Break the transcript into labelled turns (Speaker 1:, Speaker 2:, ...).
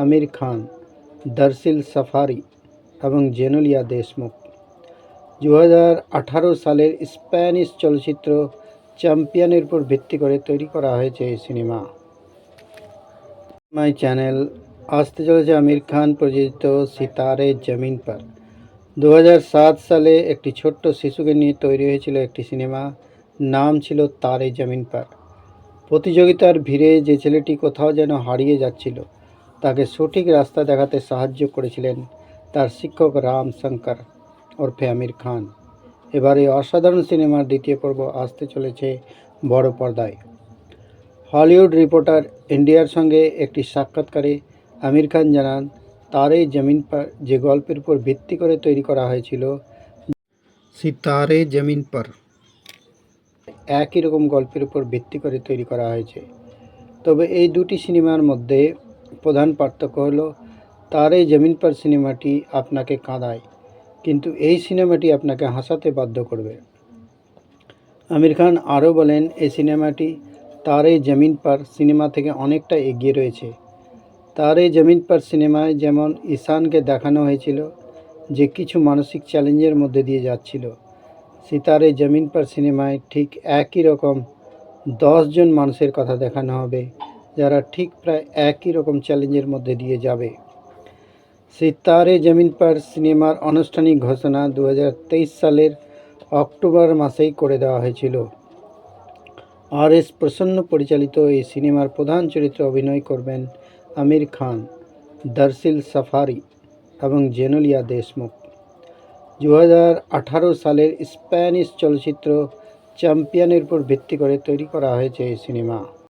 Speaker 1: Aamir Khan, দরসিল safari এবং জেনেলিয়া দেশমুখ। দু হাজার আঠারো সালের স্প্যানিশ চলচ্চিত্র চ্যাম্পিয়নের উপর ভিত্তি করে তৈরি করা হয়েছে এই সিনেমা। মাই চ্যানেল, আসতে চলেছে আমির খান প্রযোজিত সিতারে জমিন পর। দু সালে একটি ছোট্ট শিশুকে নিয়ে তৈরি হয়েছিল একটি সিনেমা, নাম ছিল তারে জমিন পর। প্রতিযোগিতার ভিড়ে যে ছেলেটি কোথাও যেন হারিয়ে যাচ্ছিল তাকে সঠিক রাস্তা দেখাতে সাহায্য করেছিলেন তার শিক্ষক রাম শঙ্কর ওরফে আমির খান। এবার এই অসাধারণ সিনেমার দ্বিতীয় পর্ব আসতে চলেছে বড় পর্দায়। হলিউড রিপোর্টার ইন্ডিয়ার সঙ্গে একটি সাক্ষাৎকারে আমির খান জানান, তারে জমিন পর যে গল্পের উপর ভিত্তি করে তৈরি করা হয়েছিল সিতারে জমিন পর। একই রকম গল্পের উপর ভিত্তি করে তৈরি করা হয়েছে। তবে এই দুটি সিনেমার মধ্যে প্রধান পার্থক্য হলো, তারে জমিন পর সিনেমাটি আপনাকে কাঁদায়, কিন্তু এই সিনেমাটি আপনাকে হাসাতে বাধ্য করবে। আমির খান আরও বলেন, এই সিনেমাটি তার এই জমিন পর সিনেমা থেকে অনেকটা এগিয়ে রয়েছে। তার এই জমিন পর সিনেমায় যেমন ঈশানকে দেখানো হয়েছিল, যে কিছু মানসিক চ্যালেঞ্জের মধ্যে দিয়ে যাচ্ছিল, সিতারে জমিন পর সিনেমায় ঠিক একই রকম দশজন মানুষের কথা দেখানো হবে। যারা ঠিক প্রায় একই রকম চ্যালেঞ্জের মধ্যে দিয়ে যাবে। সিতারে জমিন পর সিনেমার আনুষ্ঠানিক ঘোষণা দু হাজার তেইশ সালের অক্টোবর মাসেই করে দেওয়া হয়েছিল। আর এস প্রসন্ন পরিচালিত এই সিনেমার প্রধান চরিত্রে অভিনয় করবেন আমির খান, দরসিল সাফারি এবং জেনেলিয়া দেশমুখ। দু হাজার আঠারো সালের স্প্যানিশ চলচ্চিত্র চ্যাম্পিয়নের উপর ভিত্তি করে তৈরি করা হয়েছে এই সিনেমা।